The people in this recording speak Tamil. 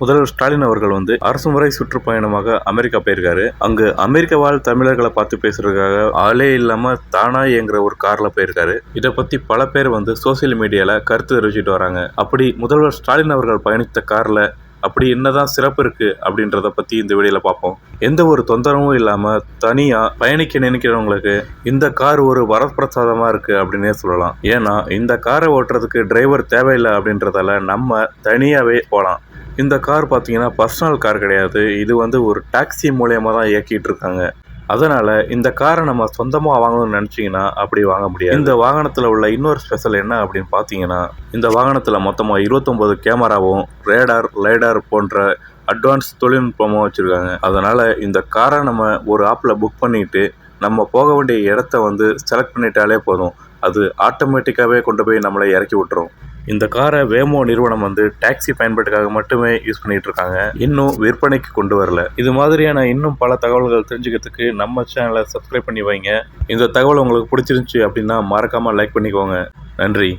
முதல்வர் ஸ்டாலின் அவர்கள் வந்து அரசு முறை சுற்றுப்பயணமாக அமெரிக்கா போயிருக்காரு. அங்கு அமெரிக்க வாழ் தமிழர்களை பார்த்து பேசுறதுக்காக ஆளே இல்லாம தானா இயங்குற ஒரு கார்ல போயிருக்காரு. இதை பத்தி பல பேர் வந்து சோசியல் மீடியால கருத்து தெரிவிச்சுட்டு வராங்க. அப்படி முதல்வர் ஸ்டாலின் அவர்கள் பயணித்த கார்ல அப்படி என்னதான் சிறப்பு இருக்கு அப்படின்றத பத்தி இந்த வீடியோல பார்ப்போம். எந்த ஒரு தொந்தரவும் இல்லாம தனியா பயணிக்க நினைக்கிறவங்களுக்கு இந்த கார் ஒரு வரப்பிரசாதமா இருக்கு அப்படின்னே சொல்லலாம். ஏன்னா இந்த காரை ஓட்டுறதுக்கு டிரைவர் தேவையில்லை அப்படின்றதால நம்ம தனியாவே போகலாம் இந்த கார் பார்த்தீங்கன்னா பர்சனல் கார் கிடையாது. இது வந்து ஒரு டாக்ஸி மூலயமா தான் இயக்கிட்டு இருக்காங்க அதனால் இந்த காரை நம்ம சொந்தமாக வாங்கணும்னு நினச்சிங்கன்னா அப்படி வாங்க முடியாது. இந்த வாகனத்தில் உள்ள இன்னொரு ஸ்பெஷல் என்ன அப்படின்னு பார்த்தீங்கன்னா இந்த வாகனத்தில் மொத்தமாக இருபத்தொம்போது கேமராவும் ரேடார் லைடார் போன்ற அட்வான்ஸ் தொழில்நுட்பமும் வச்சுருக்காங்க. அதனால் இந்த காரை நம்ம ஒரு ஆப்பில் புக் பண்ணிட்டு நம்ம போக வேண்டிய இடத்த வந்து செலக்ட் பண்ணிட்டாலே போதும். அது ஆட்டோமேட்டிக்காகவே கொண்டு போய் நம்மளை இறக்கி விட்டுரும். இந்த காரை வேமோ நிறுவனம் வந்து டாக்ஸி பயன்பாட்டுக்காக மட்டுமே யூஸ் பண்ணிட்டு இருக்காங்க. இன்னும் விற்பனைக்கு கொண்டு வரல. இது மாதிரியான இன்னும் பல தகவல்கள் தெரிஞ்சுக்கிறதுக்கு நம்ம சேனலை சப்ஸ்கிரைப் பண்ணி வைங்க. இந்த தகவல் உங்களுக்கு பிடிச்சிருந்துச்சு அப்படின்னா மறக்காம லைக் பண்ணிக்கோங்க. நன்றி.